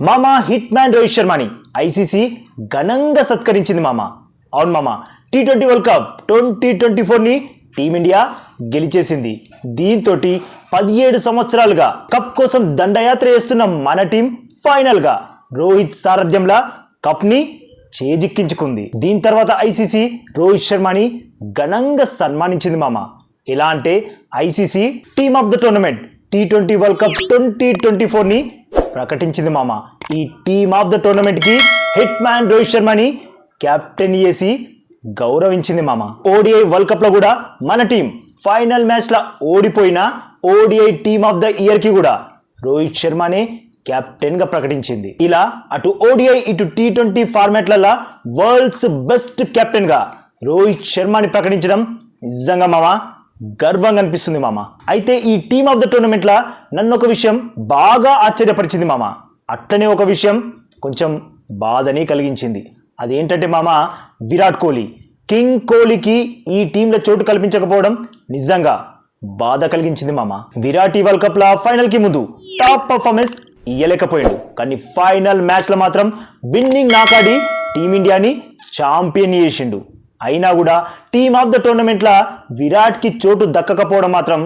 మామ hit man Rohit శర్మని ICC ఘనంగా సత్కరించింది మామ. అవును మామ T twenty world cup twenty twenty ఫోర్ని team India గెలిచేసింది. దీంతో పదిహేడు సంవత్సరాలుగా కప్ కోసం దండయాత్ర చేస్తున్న మన టీం ఫైనల్గా రోహిత్ సారథ్యంలా కప్ని చేజిక్కించుకుంది. దీని తర్వాత ఐసీసీ రోహిత్ శర్మని ఘనంగా సన్మానించింది మామ. ఎలా అంటే ICC team of the tournament T twenty world cup twenty twenty ఫోర్ని ప్రకటించింది మామ. ఈ టీమ్ ఆఫ్ ద టోర్నమెంట్కి హిట్ మ్యాన్ రోహిత్ శర్మని కెప్టెన్ చేసి గౌరవించింది మామ. ఓడిఐ వరల్డ్ కప్లో కూడా మన టీం ఫైనల్ మ్యాచ్లో ఓడిపోయిన ఓడిఐ టీమ్ ఆఫ్ ద ఇయర్కి కూడా రోహిత్ శర్మనే క్యాప్టెన్గా ప్రకటించింది. ఇలా అటు ఓడిఐ ఇటు టీ ట్వంటీ ఫార్మాట్లలో వరల్డ్స్ బెస్ట్ కెప్టెన్గా రోహిత్ శర్మని ప్రకటించడం నిజంగా మామ గర్వంగా అనిపిస్తుంది మామ. అయితే ఈ టీమ్ ఆఫ్ ద టోర్నమెంట్లో నన్ను ఒక విషయం బాగా ఆశ్చర్యపరిచింది మామ. అట్లనే ఒక విషయం కొంచెం బాధని కలిగించింది. అదేంటంటే మామ విరాట్ కోహ్లీ. కింగ్ కోహ్లీకి ఈ టీంలో చోటు కల్పించకపోవడం నిజంగా బాధ కలిగించింది మామ. విరాట్ ఈ వరల్డ్ కప్ల ఫైనల్కి ముందు టాప్ పర్ఫార్మెన్స్ ఇయ్యలేకపోయాడు. కానీ ఫైనల్ మ్యాచ్లో మాత్రం విన్నింగ్ నాకాడి టీమిండియాని ఛాంపియన్ చేసిండు. అయినా కూడా టీమ్ ఆఫ్ ద టోర్నమెంట్లా విరాట్కి చోటు దక్కకపోవడం మాత్రం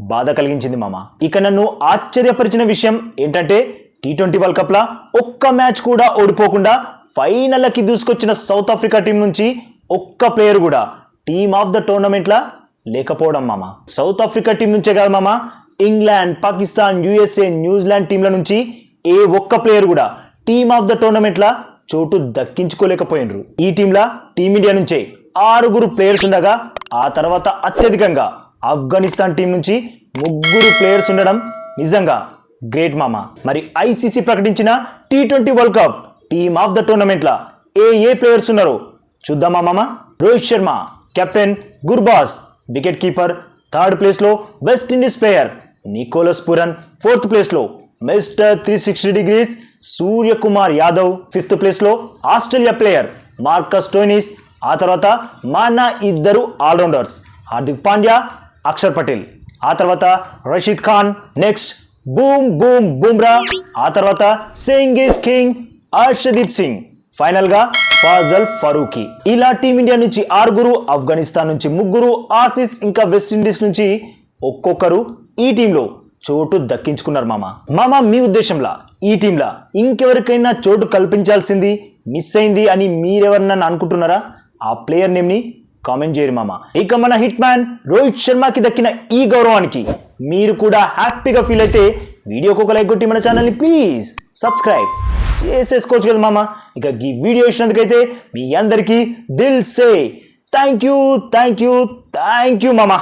బాధ కలిగించింది మామ. ఇక నన్ను ఆశ్చర్యపరిచిన విషయం ఏంటంటే టీ ట్వంటీ వరల్డ్ కప్లా ఒక్క మ్యాచ్ కూడా ఓడిపోకుండా ఫైనల్కి దూసుకొచ్చిన సౌత్ ఆఫ్రికా టీం నుంచి ఒక్క ప్లేయర్ కూడా టీమ్ ఆఫ్ ద టోర్నమెంట్లా లేకపోవడం మామ. సౌత్ ఆఫ్రికా టీం నుంచే కాదు మామ England Pakistan USA New Zealand టీంల నుంచి ఏ ఒక్క ప్లేయర్ కూడా టీమ్ ఆఫ్ ద టోర్నమెంట్లా చోటు దక్కించుకోలేకపోయినరు. ఈ టీంలా టీమిండియా నుంచే ఆరుగురు ప్లేయర్స్ ఉండగా ఆ తర్వాత అత్యధికంగా ఆఫ్ఘనిస్తాన్ టీం నుంచి ముగ్గురు ప్లేయర్స్ ఉండడం నిజంగా గ్రేట్ మామ. మరి ఐసీసీ ప్రకటించిన T twenty world cup team of the టోర్నమెంట్లా ఏ ఏ ప్లేయర్స్ ఉన్నారో చూద్దామా మామ? Rohit Sharma captain Gurbaz wicket keeper third ప్లేస్లో West Indies player Nicholas Pooran fourth ప్లేస్లో mister three sixty degrees Suryakumar Yadav fifth ప్లేస్లో ఆస్ట్రేలియా ప్లేయర్ మార్కస్ టోనిస్ ఆ తర్వాత మానా ఇద్దరు ఆల్రౌండర్స్ హార్దిక్ పాండ్యా అక్షర్ పటేల్. ఆ తర్వాత Rashid Khan next boom boom Bumrah. ఆ తర్వాత సింగ్ ఈస్ కింగ్ హర్షదీప్ సింగ్. ఫైనల్గా ఫాజల్ ఫరూకీ ఇలా టీమిండియా నుంచి ఆరుగురు ఆఫ్ఘనిస్తాన్ నుంచి ముగ్గురు ఆసిస్ ఇంకా వెస్టిండీస్ నుంచి ఒక్కొక్కరు ఈ టీంలో చోటు దక్కించుకున్నారు మామ. మామ మీ ఉద్దేశంలా? ఈ టీంలా? ఇంకెవరికైనా చోటు కల్పించాల్సింది మిస్ అయింది అని మీరెవరన్నా అనుకుంటున్నారా? ఆ ప్లేయర్ నేమ్ని కామెంట్ చేయరు మామ. ఇక మన హిట్ మ్యాన్ రోహిత్ శర్మకి దక్కిన ఈ గౌరవానికి మీరు కూడా హ్యాపీగా ఫీల్ అయితే వీడియోకి ఒక లైక్ కొట్టి మన ఛానల్ని ప్లీజ్ సబ్స్క్రైబ్ చేసేసుకోవచ్చు కదా మామ. ఇక ఈ వీడియో ఇచ్చినందుకైతే మీ అందరికీ దిల్ సే. Thank you thank you thank you మామ.